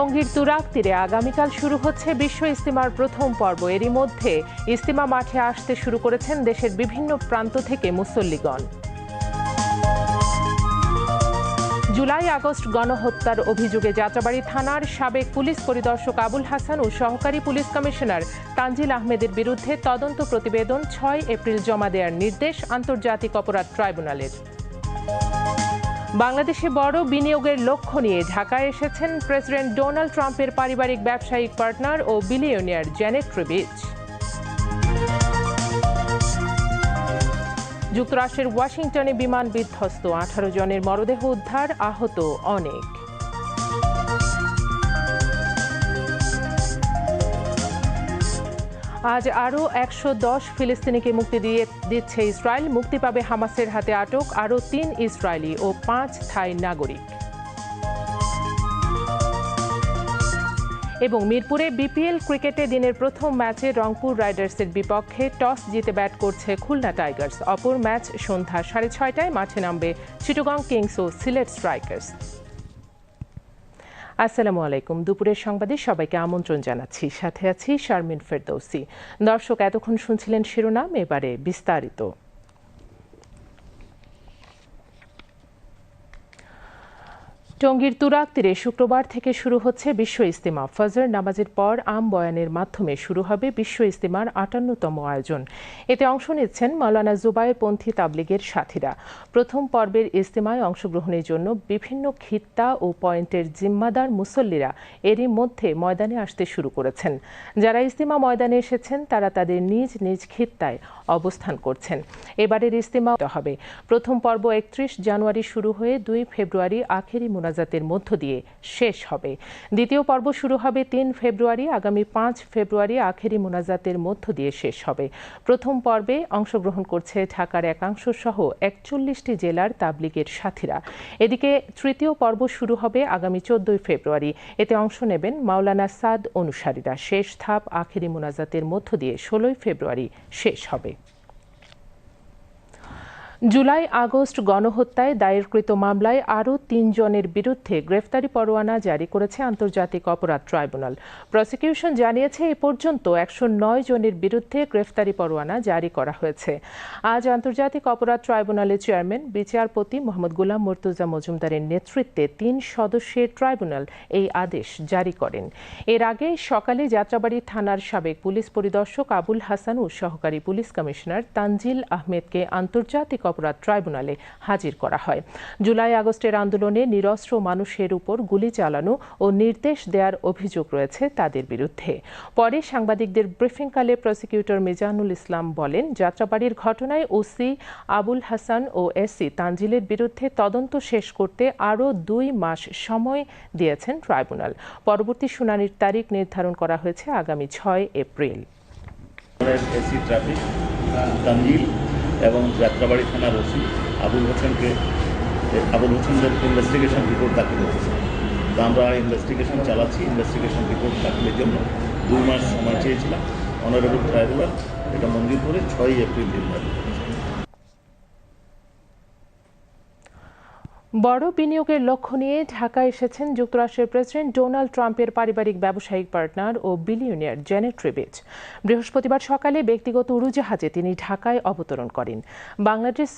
টঙ্গীর তুরাগ তীরে আগামীকাল শুরু হচ্ছে বিশ্ব ইস্তিমার প্রথম পর্ব। এরই মধ্যে ইস্তিমা মাঠে আসতে শুরু করেছেন দেশের বিভিন্ন প্রান্ত থেকে মুসল্লিগণ। জুলাই, আগস্ট গণহত্যার অভিযোগে যাত্রাবাড়ি থানার সাবেক পুলিশ পরিদর্শক আবুল হাসান ও সহকারী পুলিশ কমিশনার তানজিল আহমেদের বিরুদ্ধে তদন্ত প্রতিবেদন ছয় এপ্রিল জমা দেওয়ার নির্দেশ আন্তর্জাতিক অপরাধ ট্রাইব্যুনালের। বাংলাদেশে বড় বিনিয়োগের লক্ষ্য নিয়ে ঢাকায় এসেছেন প্রেসিডেন্ট ডোনাল্ড ট্রাম্পের পারিবারিক ব্যবসায়িক পার্টনার ও বিলিয়নিয়ার জেনেট ট্রিবিচ। যুক্তরাষ্ট্রের ওয়াশিংটনে বিমান বিধ্বস্ত আঠারো জনের মরদেহ উদ্ধার, আহত অনেক। আজ আরও একশো দশ ফিলিস্তিনিকে মুক্তি দিয়ে দিচ্ছে ইসরায়েল। মুক্তি পাবে হামাসের হাতে আটক আরও তিন ইসরায়েলি ও পাঁচ থাই নাগরিক। এবং মিরপুরে বিপিএল ক্রিকেটে দিনের প্রথম ম্যাচে রংপুর রাইডার্সের বিপক্ষে টস জিতে ব্যাট করছে খুলনা টাইগার্স। অপর ম্যাচ সন্ধ্যা সাড়ে ছয়টায় মাঠে নামবে চিটগং কিংস ও সিলেট স্ট্রাইকার্স। আসসালামু আলাইকুম। দুপুরের সংবাদে সবাইকে আমন্ত্রণ জানাচ্ছি। সাথে আছি শারমিন ফেরদৌসি। দর্শক, এতক্ষণ শুনছিলেন শিরোনাম, এবারে বিস্তারিত। টঙ্গীর তুরাগ তীরে শুক্রবার থেকে শুরু হচ্ছে বিশ্ব ইস্তেমা ফজর নামাজের পর আম বয়ানের মাধ্যমে শুরু হবে বিশ্ব ইস্তেমার আটান্নতম আয়োজন। এতে অংশ নিচ্ছেন মাওলানা জুবায়ের পন্থী তাবলিগের সাথীরা। প্রথম পর্বের ইস্তেমায় অংশগ্রহণের জন্য বিভিন্ন খিত্তা ও পয়েন্টের জিম্মাদার মুসল্লিরা এরই মধ্যে ময়দানে আসতে শুরু করেছেন। যারা ইস্তেমা ময়দানে এসেছেন, তারা তাদের নিজ নিজ খিত্তায় অবস্থান করছেন। এবারের ইস্তেমা হবে। প্রথম পর্ব একত্রিশ জানুয়ারি শুরু হয়ে দুই ফেব্রুয়ারি আখেরি মোনাজাতের মধ্য দিয়ে শেষ হবে। দ্বিতীয় পর্ব শুরু হবে তিন ফেব্রুয়ারি, আগামী পাঁচ ফেব্রুয়ারি আখেরি মোনাজাতের মধ্য দিয়ে শেষ হবে। প্রথম পর্বে অংশগ্রহণ করছে ঢাকার একাংশ সহ একচল্লিশটি জেলার তাবলিগের সাথীরা। এদিকে তৃতীয় পর্ব শুরু হবে আগামী চোদ্দই ফেব্রুয়ারি। এতে অংশ নেবেন মাওলানা সাদ অনুসারীরা। শেষ ধাপ আখেরি মোনাজাতের মধ্য দিয়ে ষোলোই ফেব্রুয়ারি শেষ হবে। জুলাই, আগস্ট গণহত্যায় দায়েরকৃত মামলায় আরও তিনজনের বিরুদ্ধে গ্রেফতারি পরোয়ানা জারি করেছে আন্তর্জাতিক অপরাধ ট্রাইব্যুনাল। প্রসিকিউশন জানিয়েছে, এ পর্যন্ত একশো নয় জনের বিরুদ্ধে গ্রেফতারি পরোয়ানা জারি করা হয়েছে। আজ আন্তর্জাতিক অপরাধ ট্রাইব্যুনালের চেয়ারম্যান, বিচারপতি মোহাম্মদ গুলাম মর্তুজা মজুমদারের নেতৃত্বে তিন সদস্যের ট্রাইব্যুনাল এই আদেশ জারি করেন। এর আগে সকালে যাত্রাবাড়ি থানার সাবেক পুলিশ পরিদর্শক আবুল হাসান ও সহকারী পুলিশ কমিশনার তানজিল আহমেদকে আন্তর্জাতিক অপরাধ ট্রাইব্যুনালে হাজির করা হয়। জুলাই আগস্টের আন্দোলনে নিরস্ত্র মানুষের উপর গুলি চালানো ও নির্দেশ দেওয়ার অভিযোগ রয়েছে তাদের বিরুদ্ধে। পরে সাংবাদিকদের ব্রিফিংকালে প্রসিকিউটর মিজানুল ইসলাম বলেন, যাত্রাবাড়ির ঘটনায় ওসি আবুল হাসান ও এসি তানজিলের বিরুদ্ধে তদন্ত শেষ করতে আরও দুই মাস সময় দিয়েছেন ট্রাইব্যুনাল। পরবর্তী শুনানির তারিখ নির্ধারণ করা হয়েছে আগামী ছয় এপ্রিল। এবং যাত্রাবাড়ি থানার ওসি আবুল হোসেনকে, আবুল হোসেনদের ইনভেস্টিগেশন রিপোর্ট দাখিল হয়েছে। তো আমরা ইনভেস্টিগেশন চালাচ্ছি ইনভেস্টিগেশন রিপোর্ট দাখিলের জন্য দুই মাস সময় চেয়েছিলাম। অনারেবল ট্রাইব্যুনাল এটা মঞ্জুর করে ছয়ই এপ্রিল দিন ধার্য করেছে বড় বিনিয়োগের লক্ষ্য নিয়ে ঢাকা এসেছেন যুক্তরাষ্ট্রের প্রেসিডেন্ট ডোনাল্ড ট্রাম্পের পারিবারিক ব্যবসায়িক পার্টনার ও বিলিয়নিয়ার জেনেট ট্রিবিচ বৃহস্পতিবার সকালে ব্যক্তিগত উড়োজাহাজে তিনি ঢাকায় অবতরণ করেন। বাংলাদেশ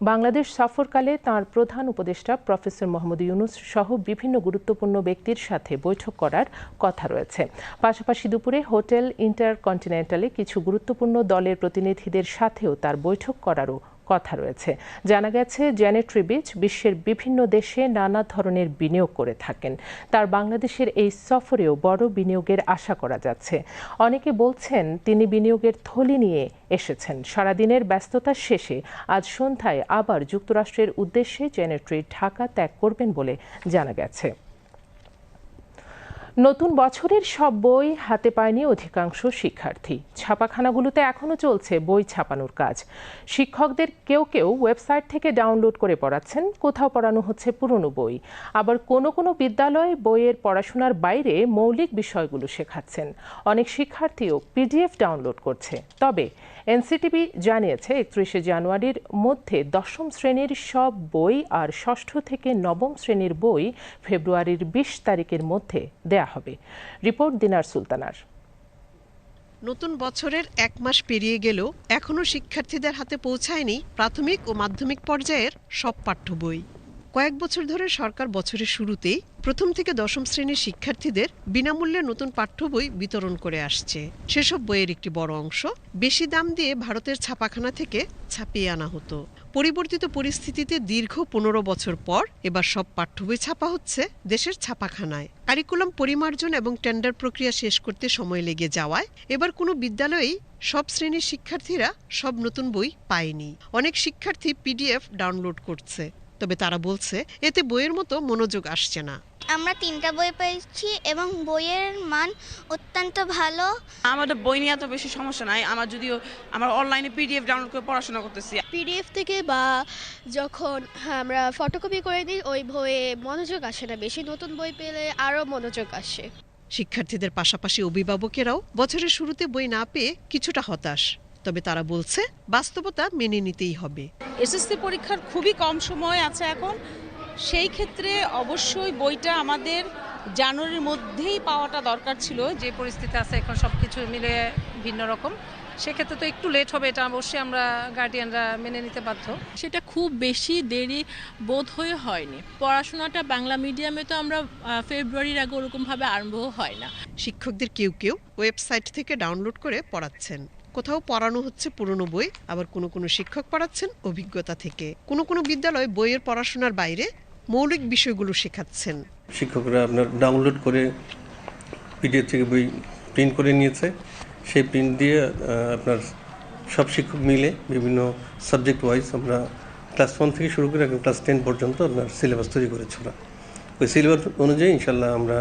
বাংলাদেশ সফরকালে তার প্রধান উপদেষ্টা প্রফেসর মোহাম্মদ ইউনুস সহ বিভিন্ন গুরুত্বপূর্ণ ব্যক্তির সাথে বৈঠক করার কথা রয়েছে। পাশাপাশি দুপুরে হোটেল ইন্টারকন্টিনেন্টালে কিছু গুরুত্বপূর্ণ দলের প্রতিনিধিদের সাথেও তার বৈঠক করারও কথা রয়েছে। জানা গেছে জেনেট রিবিচ বিশ্বের বিভিন্ন দেশে নানা ধরনের বিনিয়োগ করে থাকেন। তার বাংলাদেশের এই সফরেও বড় বিনিয়োগের আশা করা যাচ্ছে। অনেকে বলছেন, তিনি বিনিয়োগের থলি নিয়ে এসেছেন। সারাদিনের ব্যস্ততার শেষে আজ সন্ধ্যায় আবার যুক্তরাষ্ট্রের উদ্দেশ্যে জেনেট্রি ঢাকা ত্যাগ করবেন বলে জানা গেছে। নতুন বছরের সব বই হাতে পায়নি অধিকাংশ শিক্ষার্থী। ছাপাখানাগুলোতে এখনও চলছে বই ছাপানোর কাজ। শিক্ষকদের কেউ কেউ ওয়েবসাইট থেকে ডাউনলোড করে পড়াচ্ছেন, কোথাও পড়ানো হচ্ছে পুরনো বই। আবার কোনো কোনো বিদ্যালয় বইয়ের পড়াশোনার বাইরে মৌলিক বিষয়গুলো শেখাচ্ছেন। অনেক শিক্ষার্থীও পিডিএফ ডাউনলোড করছে। তবে এনসিটিভি জানিয়েছে, একত্রিশে জানুয়ারির মধ্যে দশম শ্রেণির সব বই আর ষষ্ঠ থেকে নবম শ্রেণির বই ফেব্রুয়ারির বিশ তারিখের মধ্যে দেয়া হবে। রিপোর্ট দিনার সুলতানার। নতুন বছরের এক মাস পেরিয়ে গেলেও এখনও শিক্ষার্থীদের হাতে পৌঁছায়নি প্রাথমিক ও মাধ্যমিক পর্যায়ের সব পাঠ্য বই। কয়েক বছর ধরে সরকার বছরের শুরুতেই প্রথম থেকে দশম শ্রেণির শিক্ষার্থীদের বিনামূল্যে নতুন পাঠ্য বই বিতরণ করে আসছে। সেসব বইয়ের একটি বড় অংশ বেশি দাম দিয়ে ভারতের ছাপাখানা থেকে ছাপিয়ে আনা হতো। পরিবর্তিত পরিস্থিতিতে দীর্ঘ পনেরো বছর পর এবার সব পাঠ্য বই ছাপা হচ্ছে দেশের ছাপাখানায়। কারিকুলাম পরিমার্জন এবং টেন্ডার প্রক্রিয়া শেষ করতে সময় লেগে যাওয়ায় এবার কোনো বিদ্যালয়েই সব শ্রেণির শিক্ষার্থীরা সব নতুন বই পায়নি। অনেক শিক্ষার্থী পিডিএফ ডাউনলোড করছে। তবে তারা বলছে এতে বইয়ের মতো মনোযোগ আসছে না। আমরা তিনটা বই পেয়েছি এবং বইয়ের মান অত্যন্ত ভালো। আমাদের বই নিয়ে এত বেশি সমস্যা নাই। আমার যদিও আমার অনলাইনে পিডিএফ ডাউনলোড করে পড়াশোনা করতেছি। পিডিএফ থেকে বা যখন আমরা ফটোকপি করে দিই ওই বইয়ে মনোযোগ আসে না। বেশি নতুন বই পেলে আরও মনোযোগ আসে। শিক্ষার্থীদের পাশাপাশি অভিভাবকেরাও বছরের শুরুতে বই না পেয়ে কিছুটা হতাশ। তবে তারা বলছে বাস্তবতা মেনে নিতেই হবে। এসএসসি পরীক্ষার খুবই কম সময় আছে এখন। সেই ক্ষেত্রে অবশ্যই বইটা আমাদের জানুয়ারির মধ্যেই পাওয়াটা দরকার ছিল। যে পরিস্থিতি আছে এখন সব কিছু মিলে ভিন্ন রকম। সেক্ষেত্রে তো একটু লেট হবে এটা অবশ্যই আমরা গার্ডিয়ানরা মেনে নিতে বাধ্য। সেটা খুব বেশি দেরি বোধ হয়ে হয়নি। পড়াশোনাটা বাংলা মিডিয়ামে তো আমরা ফেব্রুয়ারির আগে ওরকমভাবে আরম্ভ হয় না। শিক্ষকদের কেউ কেউ ওয়েবসাইট থেকে ডাউনলোড করে পড়াচ্ছেন। কোথাও পড়ানো হচ্ছে পুরনো বই, আবার কোনো কোনো শিক্ষক পড়াচ্ছেন অভিজ্ঞতা থেকে। কোনো কোনো বিদ্যালয় বইয়ের পড়াশোনার বাইরে মৌলিক বিষয়গুলো শেখাচ্ছেন। শিক্ষকরা আপনার ডাউনলোড করে পিডিএফ থেকে বই প্রিন্ট করে নিয়েছে। সেই প্রিন্ট দিয়ে আপনার সব শিক্ষক মিলে বিভিন্ন সাবজেক্ট ওয়াইজ আমরা ক্লাস ওয়ান থেকে শুরু করে ক্লাস টেন পর্যন্ত আপনার সিলেবাস তৈরি করেছি ওরা। ওই সিলেবাস অনুযায়ী ইনশাল্লাহ আমরা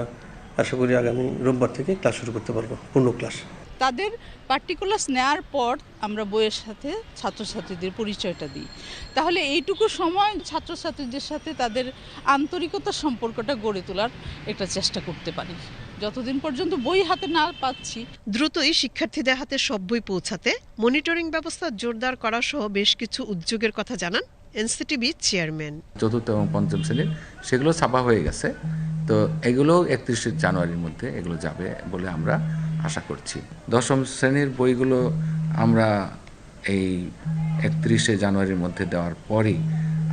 আশা করি আগামী রোববার থেকে ক্লাস শুরু করতে পারব, পূর্ণ ক্লাস তাদের পার্টিকুলার্স নেওয়ার পর আমরা বইয়ের সাথে ছাত্রছাত্রীদের পরিচয়টা দিই। তাহলে এইটুকু সময় ছাত্রছাত্রীদের সাথে তাদের আন্তরিকতার সম্পর্কটা গড়ে তোলার একটা চেষ্টা করতে পারি। যতদিন পর্যন্ত বই হাতে না পাচ্ছি। দ্রুতই শিক্ষার্থীদের হাতে সব বই পৌঁছাতে মনিটরিং ব্যবস্থা জোরদার করা সহ বেশ কিছু উদ্যোগের কথা জানান এনসিটিভি চেয়ারম্যান। চতুর্থ এবং পঞ্চম শ্রেণির সেগুলো ছাপা হয়ে গেছে। তো এগুলো একত্রিশে জানুয়ারির মধ্যে এগুলো যাবে বলে আমরা আশা করছি। দশম শ্রেণির বইগুলো আমরা এই একত্রিশে জানুয়ারির মধ্যে দেওয়ার পরই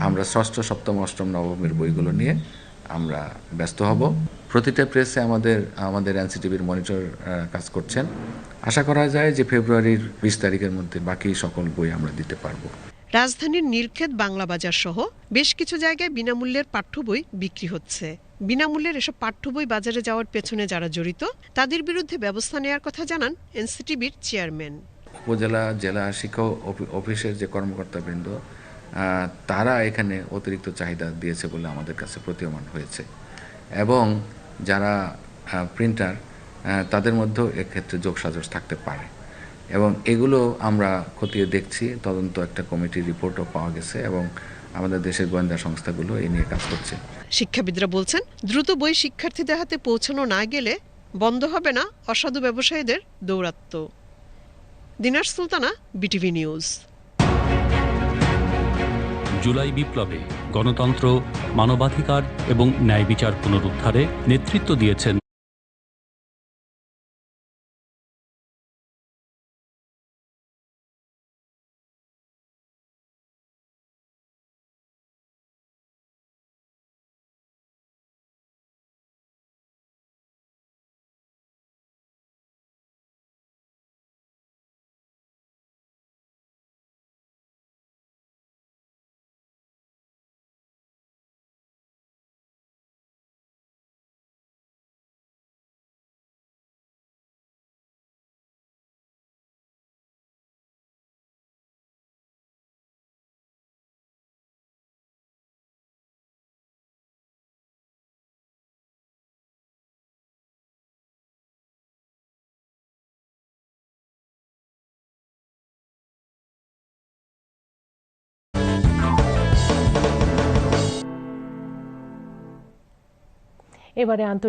আমরা ষষ্ঠ, সপ্তম, অষ্টম, নবমের বইগুলো নিয়ে আমরা ব্যস্ত হব। প্রতিটা প্রেসে আমাদের আমাদের এনসিটিভির মনিটর কাজ করছেন। আশা করা যায় যে ফেব্রুয়ারির বিশ তারিখের মধ্যে বাকি সকল বই আমরা দিতে পারব। রাজধানীর নীলক্ষেত বাংলা বাজার সহ বেশ কিছু জায়গায় বিনামূল্যের পাঠ্য বই বিক্রি হচ্ছে। বিনামূল্যের এসব পাঠ্য বই বাজারে যাওয়ার পেছনে যারা জড়িত, তাদের বিরুদ্ধে ব্যবস্থা নেওয়ার কথা জানান এনসিটিভির চেয়ারম্যান। উপজেলা, জেলা শিক্ষা অফি- অফিসের যে কর্মকর্তাবৃন্দ তারা এখানে অতিরিক্ত চাহিদা দিয়েছে বলে আমাদের কাছে প্রতীয়মান হয়েছে। এবং যারা প্রিন্টার তাদের মধ্যেও এক্ষেত্রে যোগসাজশ থাকতে পারে। এবং এগুলো আমরা খতিয়ে দেখছি, তদন্ত একটা কমিটির রিপোর্টও পাওয়া গেছে এবং আমাদের দেশের গোয়েন্দা সংস্থাগুলো এই নিয়ে কাজ করছে। শিক্ষাবিদরা বলছেন, দ্রুত বই শিক্ষার্থীদের হাতে পৌঁছানো না গেলে বন্ধ হবে না অসাধু ব্যবসায়ীদের দৌরাত্ম। Dinar Sultana, BTV news. July বিপ্লবে গণতন্ত্র, মানবাধিকার এবং ন্যায় বিচার পুনরুদ্ধারে নেতৃত্ব দিয়েছেন এবারে